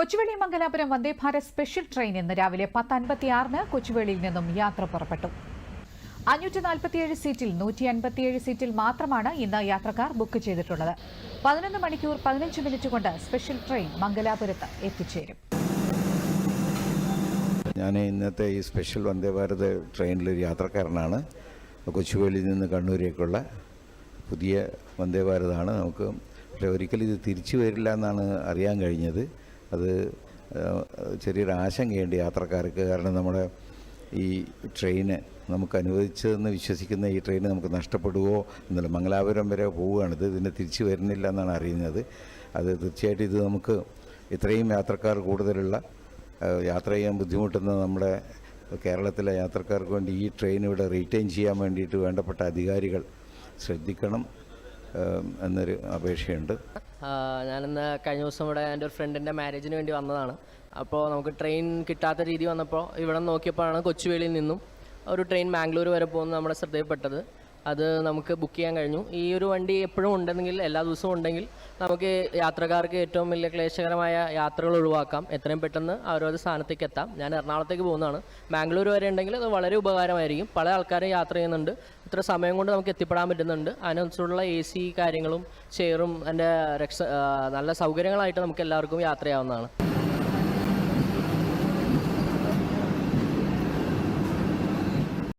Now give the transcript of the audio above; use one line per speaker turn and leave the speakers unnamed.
Kochuveli Mangalapuram Vande Bharat special train ഇന്ന് രാവിലെ പത്ത് അൻപത്തിയാറിന് കൊച്ചുവേളിയിൽ നിന്നും യാത്ര പുറപ്പെട്ടു. അഞ്ഞൂറ്റി നാൽപ്പത്തിയേഴ് സീറ്റിൽ നൂറ്റി അൻപത്തിയേഴ് സീറ്റിൽ മാത്രമാണ് ഇന്ന് യാത്രക്കാർ ബുക്ക് ചെയ്തിട്ടുള്ളത്. പതിനൊന്ന് മണിക്കൂർ പതിനഞ്ച് മിനിറ്റ് കൊണ്ട് സ്പെഷ്യൽ ട്രെയിൻ മംഗലാപുരത്ത് എത്തിച്ചേരും.
ഞാൻ ഇന്നത്തെ ഈ സ്പെഷ്യൽ വന്ദേ ഭാരത് ട്രെയിനിലൊരു യാത്രക്കാരനാണ്. കൊച്ചുവേളിയിൽ നിന്ന് കണ്ണൂരേക്കുള്ള പുതിയ വന്ദേ ഭാരതാണ്. നമുക്ക് പക്ഷേ ഒരിക്കലും ഇത് തിരിച്ചു വരില്ല എന്നാണ് അറിയാൻ കഴിഞ്ഞത്. അത് ചെറിയൊരു ആശങ്കയുണ്ട് യാത്രക്കാർക്ക്. കാരണം നമ്മുടെ ഈ ട്രെയിന് നമുക്ക് അനുവദിച്ചതെന്ന് വിശ്വസിക്കുന്ന ഈ ട്രെയിൻ നമുക്ക് നഷ്ടപ്പെടുവോ എന്നല്ല. മംഗലാപുരം വരെ പോവുകയാണിത് ഇതിന് തിരിച്ചു വരുന്നില്ല എന്നാണ് അറിയുന്നത്. അത് തീർച്ചയായിട്ടും ഇത് നമുക്ക് ഇത്രയും യാത്രക്കാർ കൂടുതലുള്ള യാത്ര ചെയ്യാൻ ബുദ്ധിമുട്ടുന്ന നമ്മുടെ കേരളത്തിലെ യാത്രക്കാർക്ക് വേണ്ടി ഈ ട്രെയിൻ ഇവിടെ റീറ്റെയിൻ ചെയ്യാൻ വേണ്ടിയിട്ട് വേണ്ടപ്പെട്ട അധികാരികൾ ശ്രദ്ധിക്കണം. എന്നൊരു അപേക്ഷയുണ്ട്.
ഞാനിന്ന് കഴിഞ്ഞ ദിവസം ഇവിടെ എന്റെ ഒരു ഫ്രണ്ടിന്റെ മാരേജിന് വേണ്ടി വന്നതാണ്. അപ്പോൾ നമുക്ക് ട്രെയിൻ കിട്ടാത്ത രീതി വന്നപ്പോൾ ഇവിടെ നോക്കിയപ്പോഴാണ് കൊച്ചുവേളിയിൽ നിന്നും ഒരു ട്രെയിൻ മാംഗ്ലൂർ വരെ പോകുന്നത് നമ്മുടെ ശ്രദ്ധയിൽപ്പെട്ടത്. അത് നമുക്ക് ബുക്ക് ചെയ്യാൻ കഴിഞ്ഞു. ഈ ഒരു വണ്ടി എപ്പോഴും ഉണ്ടെങ്കിൽ എല്ലാ ദിവസവും ഉണ്ടെങ്കിൽ നമുക്ക് യാത്രക്കാർക്ക് ഏറ്റവും വലിയ ക്ലേശകരമായ യാത്രകൾ ഒഴിവാക്കാം. എത്രയും പെട്ടെന്ന് അവരവരുടെ സ്ഥാനത്തേക്ക് എത്താം. ഞാൻ എറണാകുളത്തേക്ക് പോകുന്നതാണ്. ബാംഗ്ലൂർ വരെ ഉണ്ടെങ്കിൽ അത് വളരെ ഉപകാരമായിരിക്കും. പല ആൾക്കാരും യാത്ര ചെയ്യുന്നുണ്ട്. ഇത്ര സമയം കൊണ്ട് നമുക്ക് എത്തിപ്പെടാൻ പറ്റുന്നുണ്ട്. അതിനനുസരിച്ചുള്ള എ സി കാര്യങ്ങളും ചെയറും അതിന്റെ രക്ഷ നല്ല സൗകര്യങ്ങളായിട്ട് നമുക്ക് എല്ലാവർക്കും യാത്ര ചെയ്യാവുന്നതാണ്.